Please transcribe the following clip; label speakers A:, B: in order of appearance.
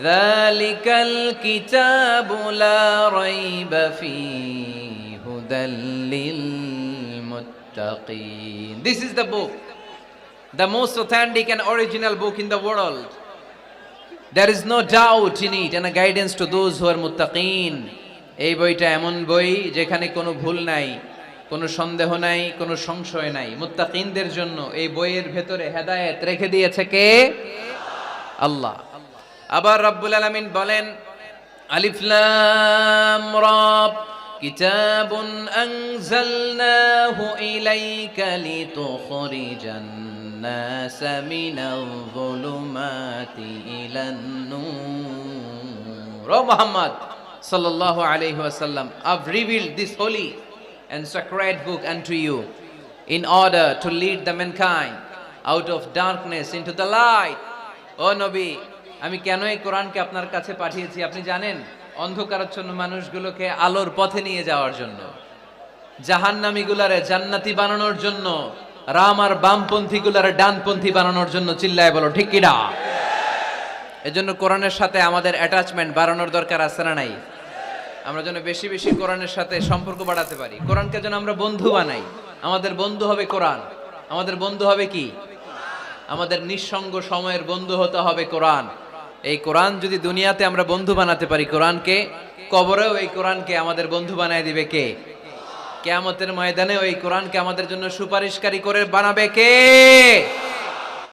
A: ذلك الكتاب لا ريب فيه هدى للمتقين This is the book the most authentic and original book in the world There is no doubt in it and a guidance to those who are muttaqin এই বইটা এমন বই যেখানে কোনো ভুল নাই কোনো সন্দেহ নাই কোনো সংশয় নাই মুত্তাকিনদের জন্য এই বইয়ের ভেতরে হেদায়েত রেখে দিয়েছে কে আল্লাহ আবার রাব্বুল আলামিন বলেন আলিফ লাম রাব কিতাবুন আনজালনাহু ইলাইকা লিতুখরিজান الناس من الظلمات إلى النور Oh Muhammad sallallahu alayhi wasallam I've revealed this holy and sacred book unto you in order to lead the mankind out of darkness into the light ও নবী আমি কেন এই কোরআনকে আপনার কাছে পাঠিয়েছি? আপনি জানেন, অন্ধকারাচ্ছন্ন মানুষগুলোকে আলোর পথে নিয়ে যাওয়ার জন্য, জাহান্নামীগুলারে জান্নাতি বানানোর জন্য, রাম আর বামপন্থী গুলারে ডানপন্থী বানানোর জন্য চিল্লায় বলো, ঠিক কিনা এজন্য কোরআনের সাথে আমাদের অ্যাটাচমেন্ট বাড়ানোর দরকার আছে না নাই? আমরা যেন বেশি বেশি কোরআনের সাথে সম্পর্ক বাড়াতে পারি। কোরআনকে যেন আমরা বন্ধু বানাই। আমাদের বন্ধু হবে কোরআন। আমাদের বন্ধু হবে কি? আমাদের নিঃসঙ্গ সময়ের বন্ধু হতে হবে কোরআন। এই কোরআন যদি দুনিয়াতে আমরা বন্ধু বানাতে পারি, কোরআনকে, কবরেও এই কোরআনকে আমাদের বন্ধু বানায় দিবে কে? কেয়ামতের ময়দানে ওই কোরআনকে আমাদের জন্য সুপারিশকারী করে বানাবে কে?